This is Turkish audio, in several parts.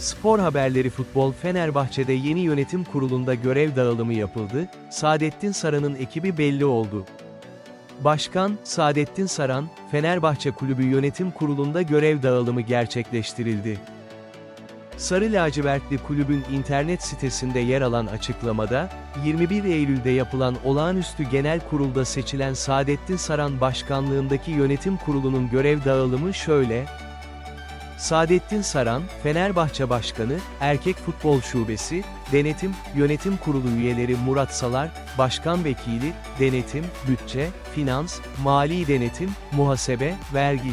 Spor haberleri futbol Fenerbahçe'de yeni yönetim kurulunda görev dağılımı yapıldı, Saadettin Saran'ın ekibi belli oldu. Başkan, Saadettin Saran, Fenerbahçe Kulübü Yönetim Kurulu'nda görev dağılımı gerçekleştirildi. Sarı lacivertli kulübün internet sitesinde yer alan açıklamada, 21 Eylül'de yapılan olağanüstü genel kurulda seçilen Saadettin Saran başkanlığındaki yönetim kurulunun görev dağılımı şöyle, Saadettin Saran, Fenerbahçe Başkanı, Erkek Futbol Şubesi, Denetim, Yönetim Kurulu üyeleri Murat Salar, Başkan Vekili, Denetim, Bütçe, Finans, Mali Denetim, Muhasebe, Vergi.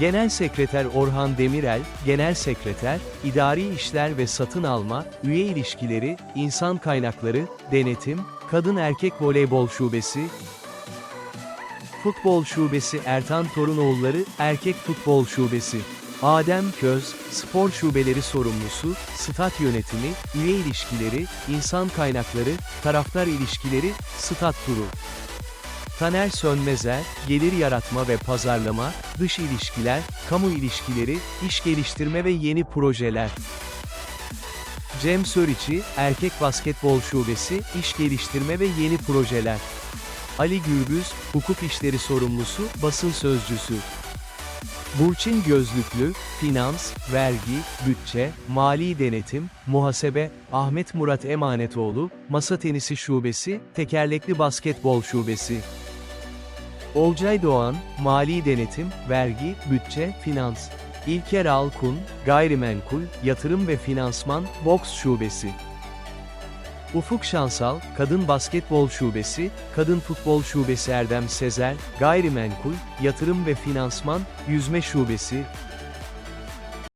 Genel Sekreter Orhan Demirel, Genel Sekreter, İdari İşler ve Satın Alma, Üye İlişkileri, İnsan Kaynakları, Denetim, Kadın Erkek Voleybol Şubesi, Futbol Şubesi Ertan Torunoğulları, Erkek Futbol Şubesi. Adem Köz, Spor Şubeleri Sorumlusu, Stat Yönetimi, Üye İlişkileri, İnsan Kaynakları, Taraftar İlişkileri, Stat Turu. Taner Sönmezer, Gelir Yaratma ve Pazarlama, Dış İlişkiler, Kamu İlişkileri, İş Geliştirme ve Yeni Projeler. Cem Söriçi, Erkek Basketbol Şubesi, İş Geliştirme ve Yeni Projeler. Ali Gürbüz, Hukuk İşleri Sorumlusu, Basın Sözcüsü. Burçin Gözlüklü, Finans, Vergi, Bütçe, Mali Denetim, Muhasebe, Ahmet Murat Emanetoğlu, Masa Tenisi Şubesi, Tekerlekli Basketbol Şubesi. Olcay Doğan, Mali Denetim, Vergi, Bütçe, Finans. İlker Alkun, Gayrimenkul, Yatırım ve Finansman, Boks Şubesi. Ufuk Şansal, Kadın Basketbol Şubesi, Kadın Futbol Şubesi Erdem Sezer, Gayrimenkul, Yatırım ve Finansman, Yüzme Şubesi,